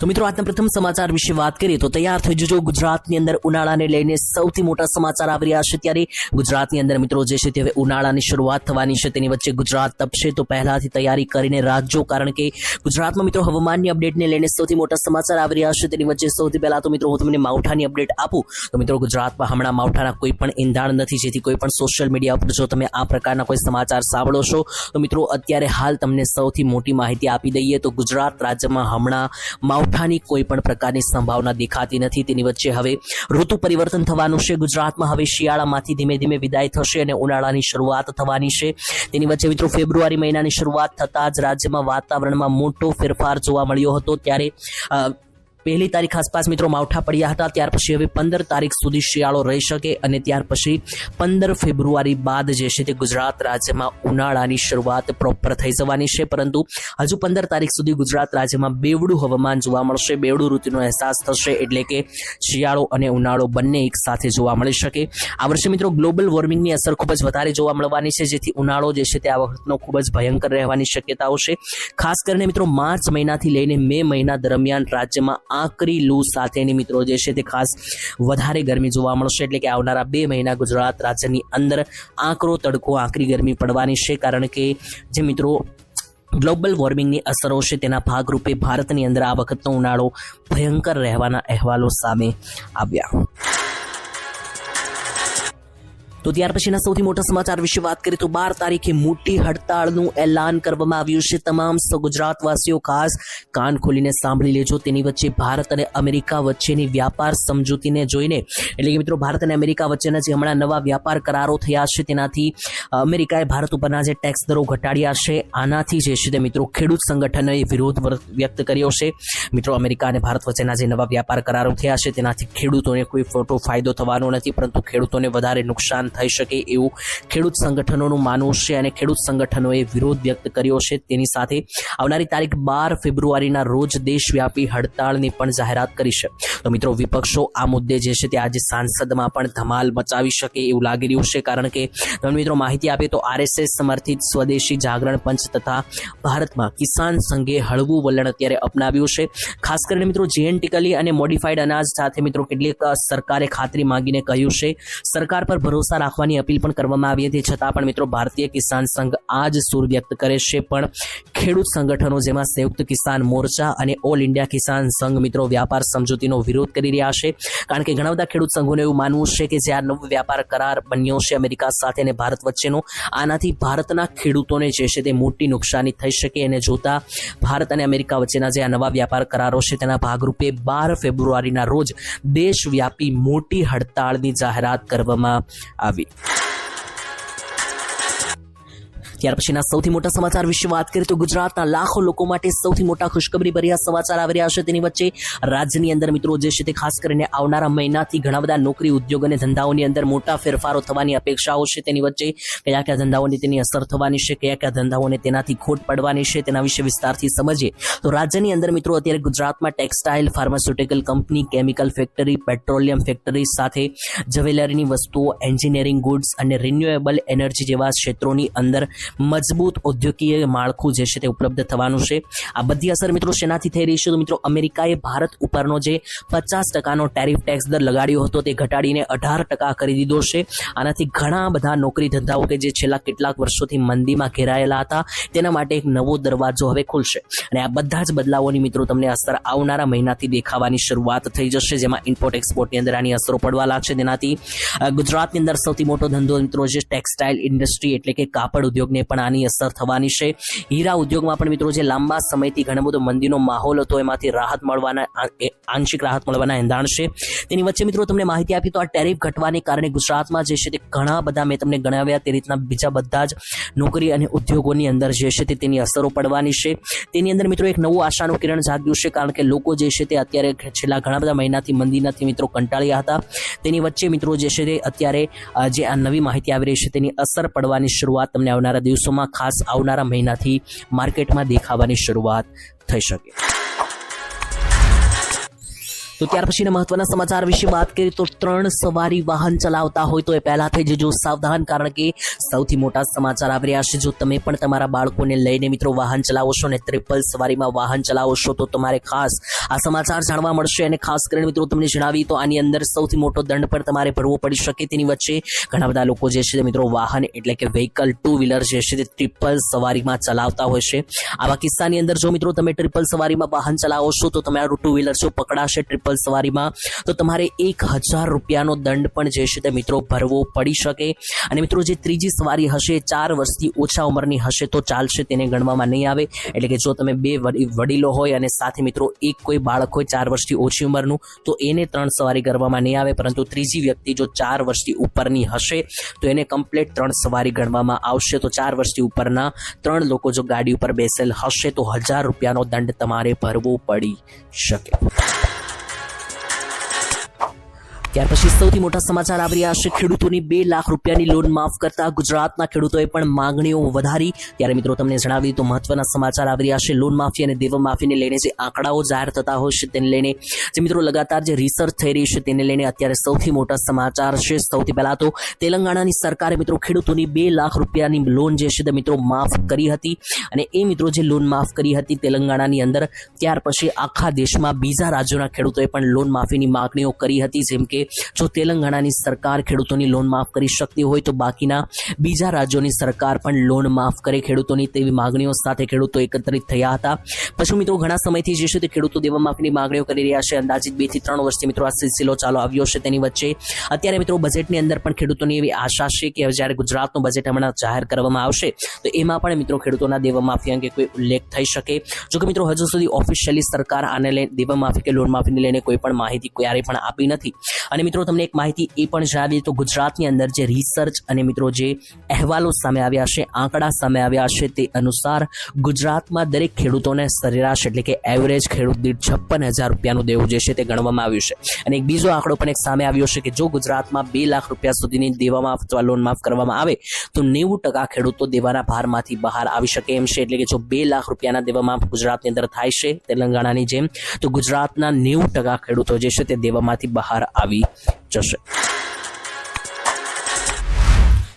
તો મિત્રો, આજના પ્રથમ સમાચાર વિશે વાત કરીએ તો તૈયાર થઈ જજો ગુજરાતની અંદર ઉનાળાને લઈને સૌથી મોટા સમાચાર આવી રહ્યા છે. ત્યારે ગુજરાતની અંદર મિત્રો જે છે તે હવે ઉનાળાની શરૂઆત થવાની છે. તેની વચ્ચે ગુજરાત તપશે તો પહેલાથી તૈયારી કરીને રાખજો, કારણ કે ગુજરાતમાં મિત્રો હવામાનની અપડેટને લઈને સૌથી મોટા સમાચાર આવી રહ્યા છે. તેની વચ્ચે સૌથી પહેલા તો મિત્રો હું તમને માવઠાની અપડેટ આપું. તો મિત્રો, ગુજરાતમાં હમણાં માવઠાના કોઈ પણ ઇંધાણ નથી, જેથી કોઈ પણ સોશિયલ મીડિયા ઉપર જો તમે આ પ્રકારના કોઈ સમાચાર સાંભળો છો, તો મિત્રો અત્યારે હાલ તમને સૌથી મોટી માહિતી આપી દઈએ તો ગુજરાત રાજ્યમાં હમણાં માવઠાની કોઈ પણ પ્રકારની સંભાવના દેખાતી નથી. તેની વચ્ચે હવે ઋતુ પરિવર્તન થવાનું છે. ગુજરાતમાં હવે શિયાળામાંથી ધીમે ધીમે વિદાય થશે અને ઉનાળાની શરૂઆત થવાની છે. તેની વચ્ચે મિત્રો ફેબ્રુઆરી મહિનાની શરૂઆત થતાં જ રાજ્યમાં વાતાવરણમાં મોટો ફેરફાર જોવા મળ્યો હતો. ત્યારે પહેલી તારીખ આસપાસ મિત્રો માવઠા પડ્યા હતા, ત્યાર પછી હવે પંદર તારીખ સુધી શિયાળો રહી શકે અને ત્યાર પછી પંદર ફેબ્રુઆરી બાદ જે છે તે ગુજરાત રાજ્યમાં ઉનાળાની શરૂઆત પ્રોપર થઈ જવાની છે. પરંતુ હજુ પંદર તારીખ સુધી ગુજરાત રાજ્યમાં બેવડું હવામાન જોવા મળશે, બેવડું ઋતુનો અહેસાસ થશે એટલે કે શિયાળો અને ઉનાળો બંને એક સાથે જોવા મળી શકે. આ વર્ષે મિત્રો ગ્લોબલ વોર્મિંગની અસર ખૂબ જ વધારે જોવા મળવાની છે, જેથી ઉનાળો જે છે તે આ વખતનો ખૂબ જ ભયંકર રહેવાની શક્યતાઓ છે. ખાસ કરીને મિત્રો માર્ચ મહિનાથી લઈને મે મહિના દરમિયાન રાજ્યમાં આકરી લૂ સાથેની મિત્રો જે છે તે ખાસ વધારે ગરમી જોવા મળશે એટલે કે આવનારા બે મહિના ગુજરાત રાજ્યની અંદર આકરો તડકો આકરી ગરમી પડવાની છે કારણ કે જે મિત્રો ગ્લોબલ વોર્મિંગની અસરો છે તેના ભાગરૂપે ભારતની અંદર આ વખતનો ઉનાળો ભયંકર રહેવાના અહેવાલો સામે આવ્યા. તો ત્યાર પછીના સૌથી મોટા સમાચાર વિશે વાત કરીએ તો બાર તારીખે મોટી હડતાળનું એલાન કરવામાં આવ્યું છે. તમામ ગુજરાતવાસીઓ ખાસ કાન ખોલીને સાંભળી લેજો. તેની વચ્ચે ભારત અને અમેરિકા વચ્ચેની વ્યાપાર સમજૂતીને જોઈને એટલે કે મિત્રો ભારત અને અમેરિકા વચ્ચેના જે હમણાં નવા વ્યાપાર કરારો થયા છે તેનાથી અમેરિકાએ ભારત ઉપરના જે ટેક્સ દરો ઘટાડ્યા છે. આનાથી જે છે તે મિત્રો ખેડૂત સંગઠનોએ વિરોધ વર- વ્યક્ત કર્યો છે. મિત્રો અમેરિકા અને ભારત વચ્ચેના જે નવા વ્યાપાર કરારો થયા છે તેનાથી ખેડૂતોને કોઈ ફોટો ફાયદો થવાનો નથી, પરંતુ ખેડૂતોને વધારે નુકસાન થઈ શકે એવું ખેડૂત સંગઠનોનું માનવું છે અને ખેડૂત સંગઠનોએ વિરોધ વ્યક્ત કર્યો છે. તેની સાથે આવનારી તારીખ બાર ફેબ્રુઆરીના રોજ દેશવ્યાપી હડતાળની પણ જાહેરાત કરી છે. તો મિત્રો, વિપક્ષો આ મુદ્દે જે છે તે આજે સાંસદમાં પણ ધમાલ મચાવી શકે એવું લાગી રહ્યું છે. કારણ કે મિત્રો માહિતી આપીએ તો આરએસએસ સમર્થિત સ્વદેશી જાગરણ પંચ તથા ભારતમાં કિસાન સંઘે હળવું વલણ અત્યારે અપનાવ્યું છે. ખાસ કરીને મિત્રો જીએનટીકલી અને મોડિફાઈડ અનાજ સાથે મિત્રો કેટલીક સરકારે ખાતરી માંગીને કહ્યું છે. સરકાર પર ભરોસા રાખવાની અપીલ પણ કરવામાં આવી હતી. છતાં પણ મિત્રો, ભારતીય કિસાન સંઘ આ જ સૂર વ્યક્ત કરે છે. પણ ખેડૂત સંગઠનો જેમાં સંયુક્ત કિસાન મોરચા અને ઓલ ઇન્ડિયા કિસાન સંઘ મિત્રો વ્યાપાર સમજૂતીનો વિરોધ કરી રહ્યા છે. કારણ કે ઘણા બધા ખેડૂત સંઘોને એવું માનવું છે કે જે આ નવો વ્યાપાર કરાર બન્યો છે અમેરિકા સાથે અને ભારત વચ્ચેનો. આનાથી ભારતના ખેડૂતોને જે છે તે મોટી નુકસાની થઈ શકે અને જોતા ભારત અને અમેરિકા વચ્ચેના જે આ નવા વ્યાપાર કરારો છે તેના ભાગરૂપે બાર ફેબ્રુઆરીના રોજ દેશવ્યાપી મોટી હડતાળની જાહેરાત કરવામાં આવી Nabi. ત્યાર પછીના સૌથી મોટા સમાચાર વિશે વાત કરીએ તો ગુજરાતના લાખો લોકો માટે સૌથી મોટા ખુશખબરી ભર્યા સમાચાર આવી રહ્યા છે. તેની વચ્ચે રાજ્યની અંદર મિત્રો જે છે તે ખાસ કરીને આવનારા મહિનાથી ઘણા બધા નોકરી ઉદ્યોગ અને ધંધાઓની અંદર મોટા ફેરફારો થવાની અપેક્ષાઓ છે. તેની વચ્ચે કયા કયા ધંધાઓની તેની અસર થવાની છે, કયા કયા ધંધાઓને તેનાથી ખોટ પડવાની છે તેના વિશે વિસ્તારથી સમજીએ તો રાજ્યની અંદર મિત્રો અત્યારે ગુજરાતમાં textile, pharmaceutical company, chemical factory, petroleum factory સાથે જ્વેલરીની વસ્તુઓ, એન્જિનિયરિંગ ગુડ્સ અને રિન્યુએબલ એનર્જી જેવા ક્ષેત્રોની અંદર મજબૂત ઔદ્યોગિક માળખું જે છે તે ઉપલબ્ધ થવાનું છે. આ બધી અસર મિત્રો શેનાથી થઈ રહી છે? તો મિત્રો અમેરિકાએ ભારત ઉપરનો જે પચાસ ટકાનો ટેરિફ ટેક્સ દર લગાડ્યો હતો તે ઘટાડીને અઢાર ટકા કરી દીધો છે. આનાથી ઘણા બધા નોકરી ધંધાઓ કે જે છેલ્લા કેટલાક વર્ષોથી મંદીમાં ઘેરાયેલા હતા, તેના માટે એક નવો દરવાજો હવે ખુલશે. અને આ બધા જ બદલાવોની મિત્રો તમને અસર આવનારા મહિનાથી દેખાવાની શરૂઆત થઈ જશે, જેમાં ઇમ્પોર્ટ એક્સપોર્ટની અંદર આની અસરો પડવા લાગશે. તેનાથી ગુજરાતની અંદર સૌથી મોટો ધંધો મિત્રો જે ટેક્સટાઇલ ઇન્ડસ્ટ્રી એટલે કે કાપડ ઉદ્યોગને પણ આની અસર થવાની છે. હીરા ઉદ્યોગમાં પણ મિત્રો જે લાંબા સમયથી ઘણો બધો મંદીનો માહોલ હતો, એમાંથી રાહત મળવાના આંશિક રાહત મળવાના એંધાણ છે. તેની વચ્ચે મિત્રો તમને માહિતી આપી તો આ ટેરિફ ઘટવાને કારણે ગુજરાતમાં જે છે તે ઘણા બધા મેં તમને ગણાવ્યા તે રીતના બીજા બધા જ નોકરી અને ઉદ્યોગોની અંદર જે છે તે તેની અસરો પડવાની છે. તેની અંદર મિત્રો એક નવું આશાનું કિરણ જાગ્યું છે, કારણ કે લોકો જે છે તે અત્યારે છેલ્લા ઘણા બધા મહિનાથી મંદીનાથી મિત્રો કંટાળ્યા હતા. તેની વચ્ચે મિત્રો જે છે તે અત્યારે જે આ નવી માહિતી આવી રહી છે તેની અસર પડવાની શરૂઆત તમને આવનારા દિવસોમાં ખાસ આવનારા મહિનાથી માર્કેટમાં દેખાવાની શરૂઆત થઈ શકે. તો ત્યાર પછીના મહત્વના સમાચાર વિશે વાત કરીએ તો ત્રણ સવારી વાહન ચલાવતા હોય તો એ પહેલા થઈ જજો સાવધાન, કારણ કે સૌથી મોટા સમાચાર આવી રહ્યા છે. જો તમે પણ તમારા બાળકોને લઈને મિત્રો વાહન ચલાવો છો ને ટ્રિપલ સવારીમાં વાહન ચલાવો છો, તો તમારે ખાસ આ સમાચાર જાણવા મળશે અને ખાસ કરીને મિત્રો તમને જણાવી તો આની અંદર સૌથી મોટો દંડ પણ તમારે ભરવો પડી શકે તેની વચ્ચે. ઘણા બધા લોકો જે છે મિત્રો વાહન એટલે કે વ્હીકલ ટુ વ્હીલર જે છે તે ટ્રિપલ સવારીમાં ચલાવતા હોય છે. આવા કિસ્સાની અંદર જો મિત્રો તમે ટ્રિપલ સવારીમાં વાહન ચલાવો છો, તો તમારું ટુ વ્હીલર જો પકડાશે ટ્રિપલ સવારીમાં. તો તમારે એક હજાર રૂપિયાનો દંડ પણ જે છે તે મિત્રો ભરવો પડી શકે. અને મિત્રો, જે ત્રીજી સવારી હશે, ચાર વર્ષથી ઓછા ઉંમરની હશે, તો ચાલશે, તેને ગણવામાં નહીં આવે. એટલે કે જો તમે બે વડી- વડીલો હોય અને સાથે મિત્રો, એક કોઈ બાળક હોય ચાર વર્ષથી ઓછી ઉંમરનું, તો એને ત્રણ સવારી કરવામાં નહીં આવે. પરંતુ ત્રીજી વ્યક્તિ જો ચાર વર્ષથી ઉપરની હશે, તો એને કમ્પ્લીટ ત્રણ સવારી ગણવામાં આવશે. તો ચાર વર્ષથી ઉપરના ત્રણ લોકો જો ગાડી ઉપર બેસેલ હશે, તો હજાર રૂપિયાનો દંડ તમારે ભરવો પડી શકે. ત્યાર પછી સૌથી મોટા સમાચાર આવી રહ્યા છે. ખેડૂતોની બે લાખ રૂપિયાની લોન માફ કરતા ગુજરાતના ખેડૂતોએ પણ માંગણીઓ વધારી. ત્યારે મિત્રો તમને જણાવી તો મહત્વના સમાચાર આવી રહ્યા છે. લોન માફી અને દેવા માફીને લઈને જે આંકડાઓ જાહેર થતા હોય છે તેને લઈને જે મિત્રો લગાતાર જે રિસર્ચ થઈ રહી છે તેને લઈને અત્યારે સૌથી મોટા સમાચાર છે. સૌથી પહેલા તો તેલંગાણાની સરકારે મિત્રો ખેડૂતોની બે લાખ રૂપિયાની લોન જે છે તે મિત્રો માફ કરી હતી અને એ મિત્રો જે લોન માફ કરી હતી તેલંગાણાની અંદર ત્યાર પછી આખા દેશમાં બીજા રાજ્યોના ખેડૂતોએ પણ લોન માફીની માગણીઓ કરી હતી. જેમ કે જો તેલંગાણાની સરકાર ખેડૂતોની લોન માફ કરી શકતી હોય તો બાકીના બીજા રાજ્યોની સરકાર પણ લોન માફ કરે. ખેડૂતોની તેવી માગણીઓ સાથે ખેડૂતો એકત્રિત થયા હતા. પછી મિત્રો, ઘણા સમયથી જે છે તે ખેડૂતો દેવા માફીની માગણીઓ કરી રહ્યા છે. અંદાજિત બેથી ત્રણ વર્ષથી મિત્રો આ સિલસિલો ચાલુ આવ્યો છે તેની વચ્ચે. અત્યારે મિત્રો બજેટની અંદર પણ ખેડૂતોની એવી આશા છે કે જ્યારે ગુજરાતનું બજેટ હમણાં જાહેર કરવામાં આવશે, તો એમાં પણ મિત્રો ખેડૂતોના દેવા માફી અંગે કોઈ ઉલ્લેખ થઈ શકે. જો કે મિત્રો હજુ સુધી ઓફિશિયલી સરકાર આને લઈને દેવા માફી કે લોન માફીને લઈને કોઈ પણ માહિતી ક્યારેય પણ આપી નથી. અને મિત્રો, તમને એક માહિતી એ પણ જણાવી તો ગુજરાતની અંદર જે રિસર્ચ અને મિત્રો જે અહેવાલો સામે આવ્યા છે, આંકડા સામે આવ્યા છે તે અનુસાર ગુજરાતમાં દરેક ખેડૂતોને સરેરાશ એટલે કે એવરેજ ખેડૂત દીઠ છપ્પન હજાર રૂપિયાનું દેવું જે છે તે ગણવામાં આવ્યું છે. અને એક બીજો આંકડો પણ એક સામે આવ્યો છે કે જો ગુજરાતમાં બે લાખ રૂપિયા સુધીની દેવામાં અથવા લોન માફ કરવામાં આવે, તો નેવું ટકા ખેડૂતો દેવાના ભારમાંથી બહાર આવી શકે એમ છે. એટલે કે જો બે લાખ રૂપિયાના દેવા માફ ગુજરાતની અંદર થાય છે, તેલંગાણાની જેમ, તો ગુજરાતના નેવું ટકા ખેડૂતો જે છે તે દેવામાંથી બહાર આવી જશે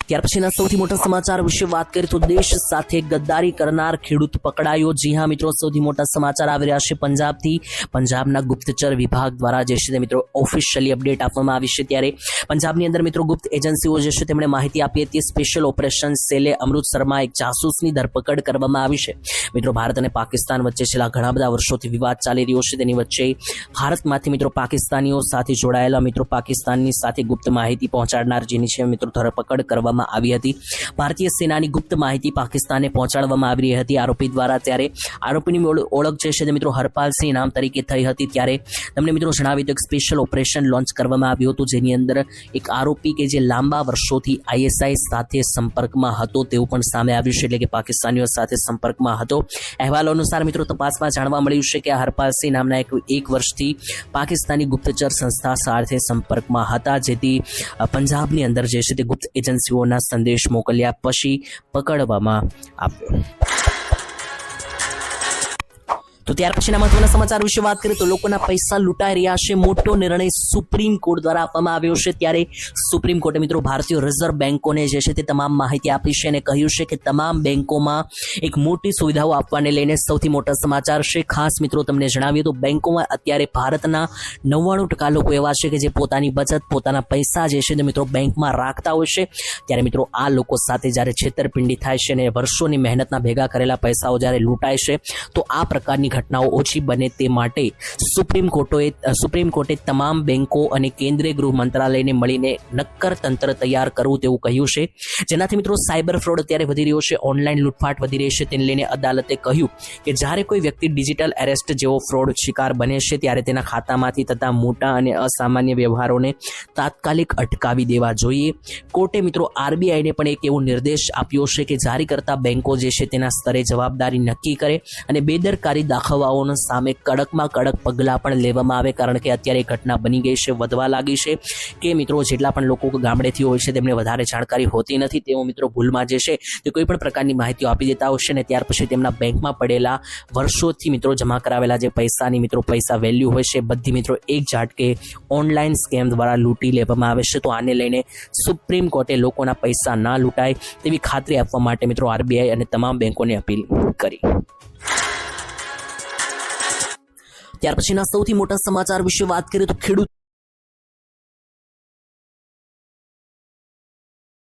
ત્યાર પછીના સૌથી મોટા સમાચાર વિશે વાત કરીએ તો દેશ સાથે ગદ્દારી કરનાર ખેડૂત પકડાયો. જી હા મિત્રો, સૌથી મોટા સમાચાર આવી રહ્યા છે પંજાબથી. પંજાબના ગુપ્તચર વિભાગ દ્વારા જે છે તે મિત્રો ઓફિશિયલી અપડેટ આપવામાં આવી છે ત્યારે પંજાબની અંદર મિત્રો ગુપ્ત એજન્સીઓ જે છે તેમણે માહિતી આપી હતી સ્પેશિયલ ઓપરેશન સેલે અમૃતસરમાં એક જાસૂસની ધરપકડ કરવામાં આવી છે. મિત્રો, ભારત અને પાકિસ્તાન વચ્ચે છેલ્લા ઘણા બધા વર્ષોથી વિવાદ ચાલી રહ્યો છે. તેની વચ્ચે ભારતમાંથી મિત્રો પાકિસ્તાનીઓ સાથે જોડાયેલા મિત્રો પાકિસ્તાનની સાથે ગુપ્ત માહિતી પહોંચાડનાર જેની છે મિત્રો ધરપકડ કરવામાં આવી હતી. ભારતીય સેનાની ગુપ્ત માહિતી પાકિસ્તાને પહોંચાડવામાં આવી રહી હતી. આરોપી દ્વારા ત્યારે આરોપીની ઓળ- ઓળખ જે છે તે મિત્રો હરપાલસિંહ નામ તરીકે થઈ હતી. ત્યારે તમને મિત્રો જણાવી તો એક સ્પેશિયલ ઓપરેશન લોન્ચ કરવામાં આવ્યું હતું, જેની અંદર એક આરોપી કે જે લાંબા વર્ષોથી આઈએસઆઈ સાથે સંપર્કમાં હતો તેવું પણ સામે આવ્યું છે, એટલે કે પાકિસ્તાનીઓ સાથે સંપર્કમાં હતો. અહેવાલો અનુસાર મિત્રો તપાસમાં જાણવા મળ્યું છે કે હરપાલસિંહ નામના એક એક વર્ષથી પાકિસ્તાની ગુપ્તચર સંસ્થા સાથે સંપર્કમાં હતા, જેથી પંજાબની અંદર જે છે તે ગુપ્ત એજન્સીઓના સંદેશ મોકલ્યા પછી પકડવામાં આવ્યો. તો ત્યાર પછીના મહત્વના સમાચાર વિશે વાત કરીએ તો લોકોના પૈસા લૂંટાઈ રહ્યા છે. મોટો નિર્ણય સુપ્રીમ કોર્ટ દ્વારા આપવામાં આવ્યો છે. ત્યારે સુપ્રીમ કોર્ટે મિત્રો ભારતીય રિઝર્વ બેન્કોને જે છે તે તમામ માહિતી આપી છે અને કહ્યું છે કે તમામ બેન્કોમાં એક મોટી સુવિધાઓ આપવાને લઈને સૌથી મોટા સમાચાર છે. ખાસ મિત્રો તમને જણાવીએ તો બેન્કોમાં અત્યારે ભારતના નવ્વાણું ટકા લોકો એવા છે કે જે પોતાની બચત, પોતાના પૈસા જે છે તે મિત્રો બેંકમાં રાખતા હોય છે. ત્યારે મિત્રો આ લોકો સાથે જ્યારે છેતરપિંડી થાય છે અને વર્ષોની મહેનતના ભેગા કરેલા પૈસાઓ જ્યારે લૂંટાય છે, તો આ પ્રકારની ઘટનાઓ ઓછી બને તે માટે સુપ્રીમ કોર્ટોએ સુપ્રીમ કોર્ટે તમામ બેન્કો અને કેન્દ્રીય ગૃહ મંત્રાલયને મળીને નક્કર તંત્ર તૈયાર કરવું તેવું કહ્યું છે. જેનાથી મિત્રો સાયબર ફ્રોડ અત્યારે વધી રહ્યો છે, ઓનલાઈન લૂંટફાટ વધી રહી છે, તેને લઈને અદાલતે કહ્યું કે જ્યારે કોઈ વ્યક્તિ ડિજિટલ એરેસ્ટ જેવો ફ્રોડ શિકાર બને છે, ત્યારે તેના ખાતામાંથી થતા મોટા અને અસામાન્ય વ્યવહારોને તાત્કાલિક અટકાવી દેવા જોઈએ. કોર્ટે મિત્રો આરબીઆઈને પણ એક એવો નિર્દેશ આપ્યો છે કે જારી કરતા બેન્કો જે છે તેના સ્તરે જવાબદારી નક્કી કરે અને બેદરકારી દાખલ દાખવાઓનો સામે કડકમાં કડક પગલાં પણ લેવામાં આવે કારણ કે અત્યારે ઘટના બની ગઈ છે, વધવા લાગી છે કે મિત્રો જેટલા પણ લોકો ગામડેથી હોય છે તેમને વધારે જાણકારી હોતી નથી. તેઓ મિત્રો ભૂલમાં જે છે તે કોઈ પણ પ્રકારની માહિતીઓ આપી દેતા હોય છે ને ત્યાર પછી તેમના બેંકમાં પડેલા વર્ષોથી મિત્રો જમા કરાવેલા જે પૈસાની મિત્રો પૈસા વેલ્યુ હોય છે બધી મિત્રો એક ઝાટકે ઓનલાઈન સ્કેમ દ્વારા લૂંટી લેવામાં આવે છે. તો આને લઈને સુપ્રીમ કોર્ટે લોકોના પૈસા ના લૂંટાય તેવી ખાતરી આપવા માટે મિત્રો આરબીઆઈ અને તમામ બેંકોને અપીલ કરી. ત્યાર પછીના સૌથી મોટા સમાચાર વિશે વાત કરીએ તો ખેડૂત